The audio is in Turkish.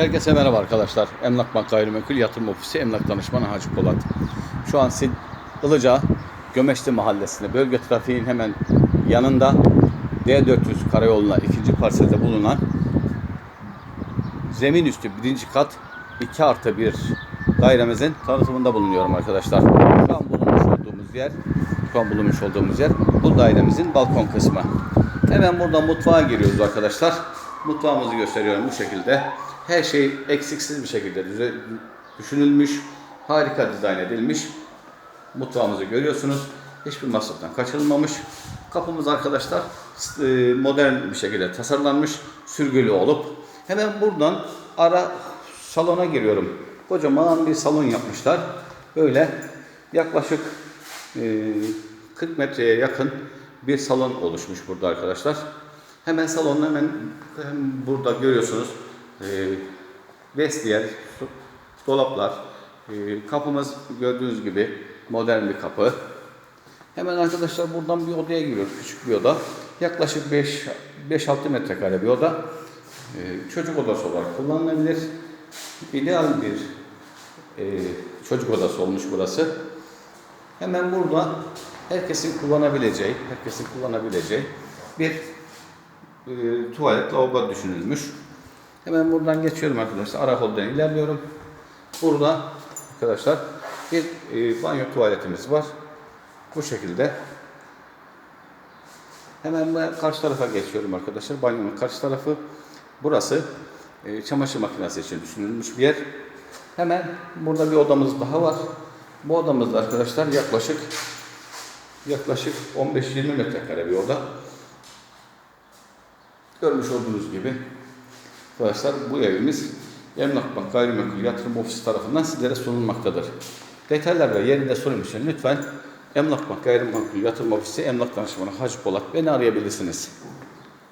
Herkese merhaba arkadaşlar. Emlak Bank Gayrimenkul Yatırım Ofisi Emlak Danışmanı Hacı Polat. Şu an Sil Ilıca Gömeçli Mahallesi'nde bölge trafiğin hemen yanında D400 karayoluna ikinci parselde bulunan zemin üstü birinci kat 2 artı 1 dairemizin tanıtımında bulunuyorum arkadaşlar. Şu an bulunmuş olduğumuz yer şu an bulunmuş olduğumuz yer bu dairemizin balkon kısmı. Hemen burada mutfağa giriyoruz arkadaşlar. Mutfağımızı gösteriyorum bu şekilde. Her şey eksiksiz bir şekilde düşünülmüş. Harika dizayn edilmiş. Mutfağımızı görüyorsunuz. Hiçbir masraftan kaçırılmamış. Kapımız arkadaşlar e, modern bir şekilde tasarlanmış. Sürgülü olup hemen buradan ara salona giriyorum. Kocaman bir salon yapmışlar. Böyle yaklaşık e, 40 metreye yakın bir salon oluşmuş burada arkadaşlar. Hemen salonun hemen, hem burada görüyorsunuz e, vestiyer, dolaplar, e, kapımız gördüğünüz gibi modern bir kapı. Hemen arkadaşlar buradan bir odaya giriyoruz. Küçük bir oda. Yaklaşık 5 5-6 metrekare bir oda. E, çocuk odası olarak kullanılabilir. İdeal bir e, çocuk odası olmuş burası. Hemen burada herkesin kullanabileceği, herkesin kullanabileceği bir e, tuvalet, lavabo düşünülmüş. Hemen buradan geçiyorum arkadaşlar. Ara holden ilerliyorum. Burada arkadaşlar bir e, banyo tuvaletimiz var. Bu şekilde. Hemen ben karşı tarafa geçiyorum arkadaşlar. Banyonun karşı tarafı. Burası e, çamaşır makinesi için düşünülmüş bir yer. Hemen burada bir odamız daha var. Bu odamız da arkadaşlar yaklaşık yaklaşık 15-20 metrekare bir oda. Görmüş olduğunuz gibi arkadaşlar bu evimiz Emlak Bank Gayrimenkul Yatırım Ofisi tarafından sizlere sunulmaktadır. Detaylar ve yerinde sorun için lütfen Emlak Bank Gayrimenkul Yatırım Ofisi Emlak Danışmanı Hacı Polat beni arayabilirsiniz.